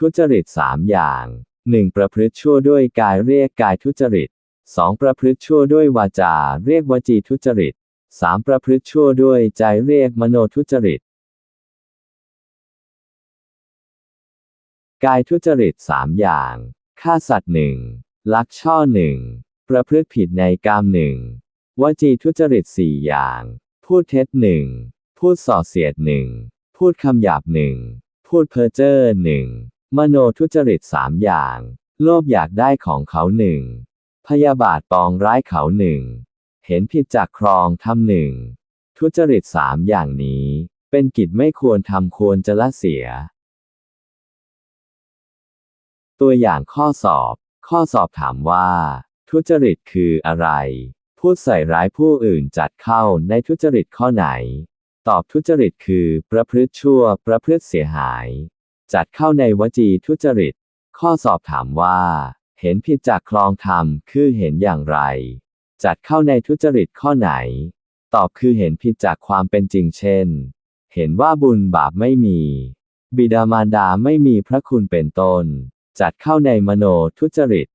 ทุจริตสามอย่างหนึ่งประพฤติชั่วด้วยกายเรียกกายทุจริตสองประพฤติชั่วด้วยวาจา เรียกวจีทุจริตสามประพฤติชั่วด้วยใจเรียกมโนทุจริต กายทุจริตสามอย่างฆ่าสัตว์หนึ่งลักช่อหนึ่งประพฤติผิดในกามหนึ่งวจีทุจริตสี่อย่าง พูดเท็จหนึ่งพูดส่อเสียดหนึ่งพูดคำหยาบหนึ่งพูดเพ้อเจ้อหนึ่ง มโนทุจริตสามอย่าง โลภอยากได้ของเขาหนึ่ง พยาบาทปองร้ายเขาหนึ่ง เห็นผิดจากครองทำหนึ่ง ทุจริตสามอย่างนี้ เป็นกิจไม่ควรทำควรจะละเสีย ตัวอย่างข้อสอบ ข้อสอบถามว่า ทุจริตคืออะไรพูดใส่ร้ายผู้อื่นจัดเข้าในทุจริตข้อไหน ตอบทุจริตคือ ประพฤติชั่ว ประพฤติเสียหาย จัดเข้าในวจีทุจริต ข้อสอบถามว่า เห็นผิดจากคลองธรรมคือเห็นอย่างไร จัดเข้าในทุจริตข้อไหน ตอบคือเห็นผิดจากความเป็นจริงเช่น เห็นว่าบุญบาปไม่มี บิดามารดาไม่มีพระคุณเป็นต้น จัดเข้าในมโนทุจริต